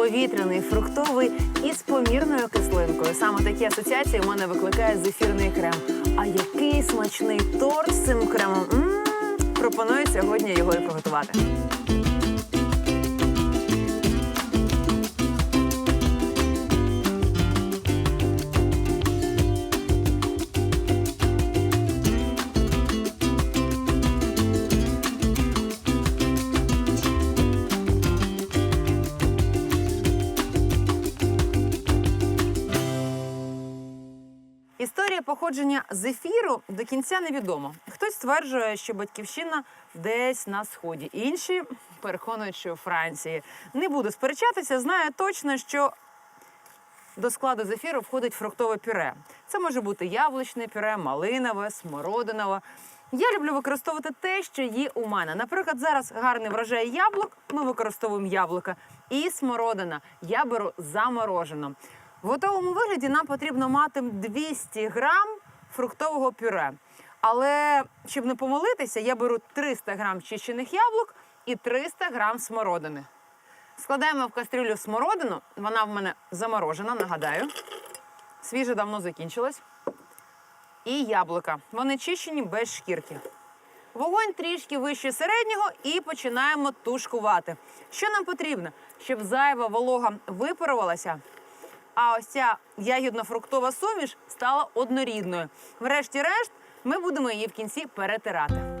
повітряний, фруктовий і з помірною кислинкою. Саме такі асоціації у мене викликає зефірний крем. А який смачний торт з цим кремом. м Пропоную сьогодні його і приготувати. Історія походження зефіру до кінця невідомо. Хтось стверджує, що батьківщина десь на сході, інші переконують, що у Франції. Не буду сперечатися, знаю точно, що до складу зефіру входить фруктове пюре. Це може бути яблучне пюре, малинове, смородинове. Я люблю використовувати те, що є у мене. Наприклад, зараз гарний врожай яблук. Ми використовуємо яблука і смородина. Я беру заморожено. В готовому вигляді нам потрібно мати 200 грам фруктового пюре. Але щоб не помилитися, я беру 300 грам чищених яблук і 300 грам смородини. Складаємо в кастрюлю смородину. Вона в мене заморожена, нагадаю. Свіже давно закінчилось. І яблука. Вони чищені без шкірки. Вогонь трішки вище середнього і починаємо тушкувати. Що нам потрібно? Щоб зайва волога випарувалася, а ось ця ягідно-фруктова суміш стала однорідною. Врешті-решт, ми будемо її в кінці перетирати.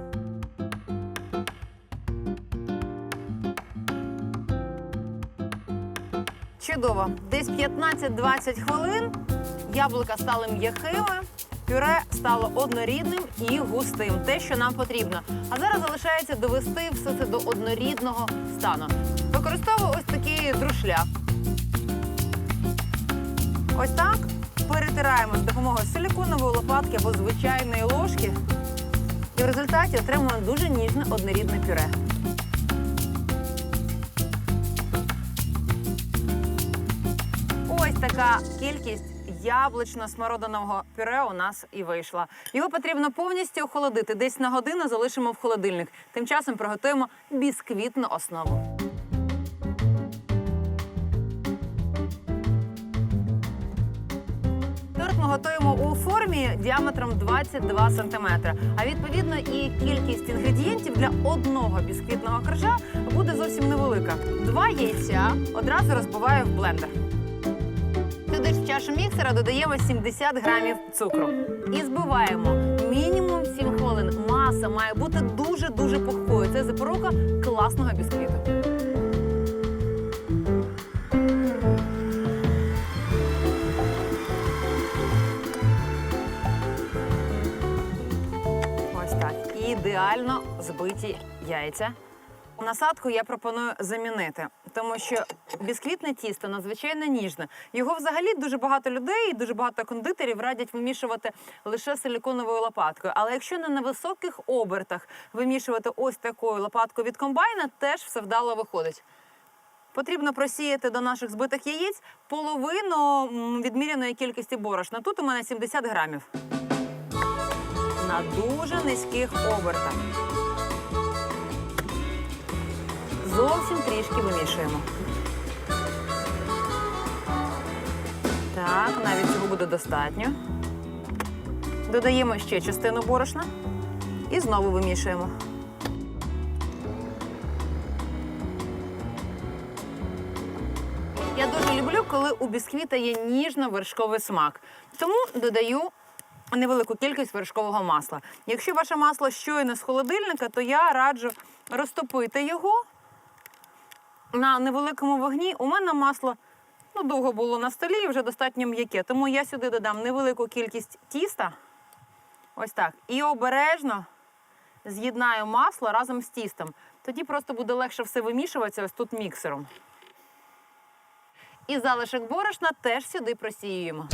Чудово. Десь 15-20 хвилин яблука стали м'якими, пюре стало однорідним і густим. Те, що нам потрібно. А зараз залишається довести все це до однорідного стану. Використовую ось такий друшляк. Ось так перетираємо з допомогою силіконової лопатки або звичайної ложки. І в результаті отримуємо дуже ніжне однорідне пюре. Ось така кількість яблучно-смородинового пюре у нас і вийшла. Його потрібно повністю охолодити. Десь на годину залишимо в холодильник. Тим часом приготуємо бісквітну основу. Готуємо у формі діаметром 22 см. А відповідно і кількість інгредієнтів для одного бісквітного коржа буде зовсім невелика. Два яйця одразу розбиваю в блендер. Туди ж в чашу міксера додаємо 70 грамів цукру і збиваємо мінімум 7 хвилин. Маса має бути дуже дуже пухкою. Це запорука класного бісквіту. Ідеально збиті яйця. Насадку я пропоную замінити, тому що бісквітне тісто надзвичайно ніжне. Його взагалі дуже багато людей, і дуже багато кондитерів радять вимішувати лише силіконовою лопаткою. Але якщо не на високих обертах вимішувати ось такою лопаткою від комбайна, теж все вдало виходить. Потрібно просіяти до наших збитих яєць половину відміряної кількості борошна. Тут у мене 70 грамів. На дуже низьких обертах. Зовсім трішки вимішуємо. Так, навіть цього буде достатньо. Додаємо ще частину борошна і знову вимішуємо. Я дуже люблю, коли у бісквіта є ніжно-вершковий смак. Тому додаю невелику кількість вершкового масла. Якщо ваше масло щойно з холодильника, то я раджу розтопити його на невеликому вогні. У мене масло ну, довго було на столі і вже достатньо м'яке. Тому я сюди додам невелику кількість тіста. Ось так. І обережно з'єднаю масло разом з тістом. Тоді просто буде легше все вимішуватися ось тут міксером. І залишок борошна теж сюди просіюємо.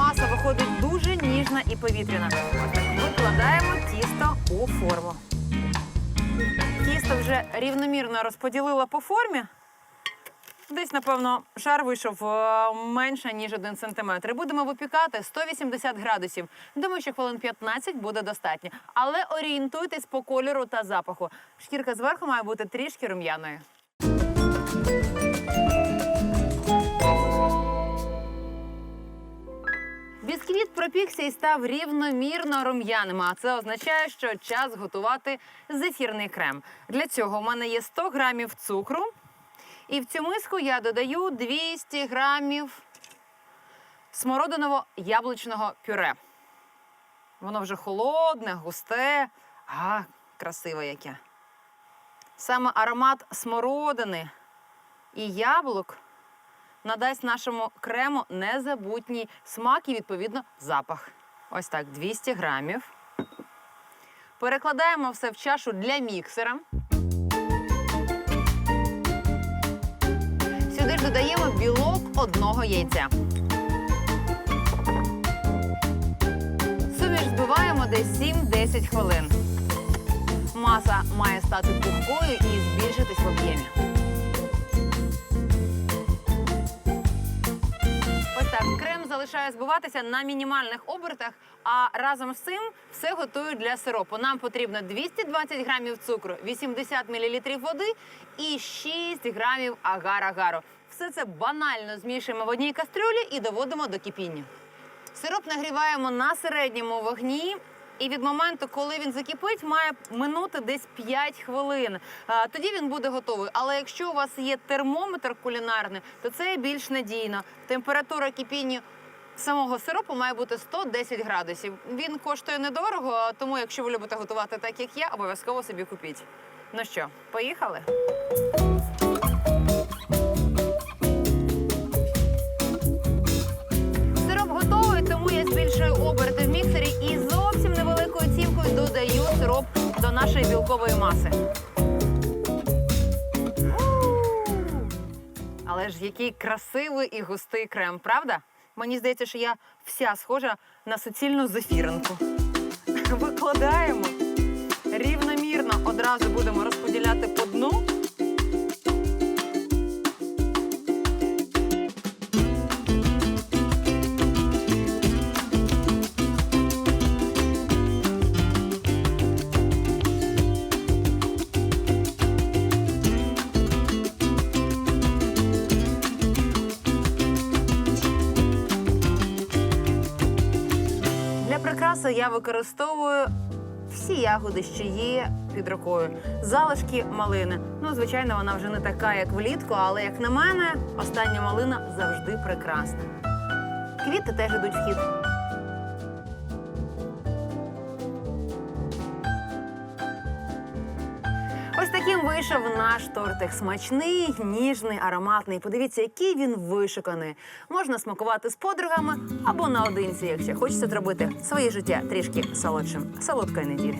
Маса виходить дуже ніжна і повітряна. Викладаємо тісто у форму. Тісто вже рівномірно розподілила по формі. Десь, напевно, шар вийшов е, менше, ніж один сантиметр. Будемо випікати 180 градусів. Думаю, що хвилин 15 буде достатньо. Але орієнтуйтесь по кольору та запаху. Шкірка зверху має бути трішки рум'яною. Бісквіт пропікся і став рівномірно рум'яним. А це означає, що час готувати зефірний крем. Для цього у мене є 100 грамів цукру. І в цю миску я додаю 200 грамів смородиново-яблучного пюре. Воно вже холодне, густе, а красиве яке. Саме аромат смородини і яблук надасть нашому крему незабутній смак і, відповідно, запах. Ось так, 200 грамів. Перекладаємо все в чашу для міксера. Сюди ж додаємо білок одного яйця. Суміш збиваємо десь 7-10 хвилин. Маса має стати пухкою і збільшитись в об'ємі. Крем збиватися на мінімальних обертах, а разом з цим все готую для сиропу. Нам потрібно 220 грамів цукру, 80 мл води і 6 грамів агар-агару. Все це банально змішуємо в одній кастрюлі і доводимо до кипіння. Сироп нагріваємо на середньому вогні. І від моменту, коли він закипить, має минути десь 5 хвилин. Тоді він буде готовий. Але якщо у вас є термометр кулінарний, то це більш надійно. Температура кипіння самого сиропу має бути 110 градусів. Він коштує недорого, тому якщо ви любите готувати так, як я, обов'язково собі купіть. Ну що, поїхали? Сироп готовий, тому я збільшую оберти в міксері і зовсім невеликою цівкою додаю сироп до нашої білкової маси. Але ж який красивий і густий крем, правда? Мені здається, що я вся схожа на суцільну зефіринку. Викладаємо рівномірно одразу будемо Прикраси я використовую всі ягоди, що є під рукою. Залишки малини. Ну, звичайно, вона вже не така, як влітку, але як на мене, остання малина завжди прекрасна. Квіти теж ідуть в хід. Вийшов наш тортик. Смачний, ніжний, ароматний. Подивіться, який він вишуканий. Можна смакувати з подругами або наодинці, якщо хочеться зробити своє життя трішки солодшим. Солодкої неділі.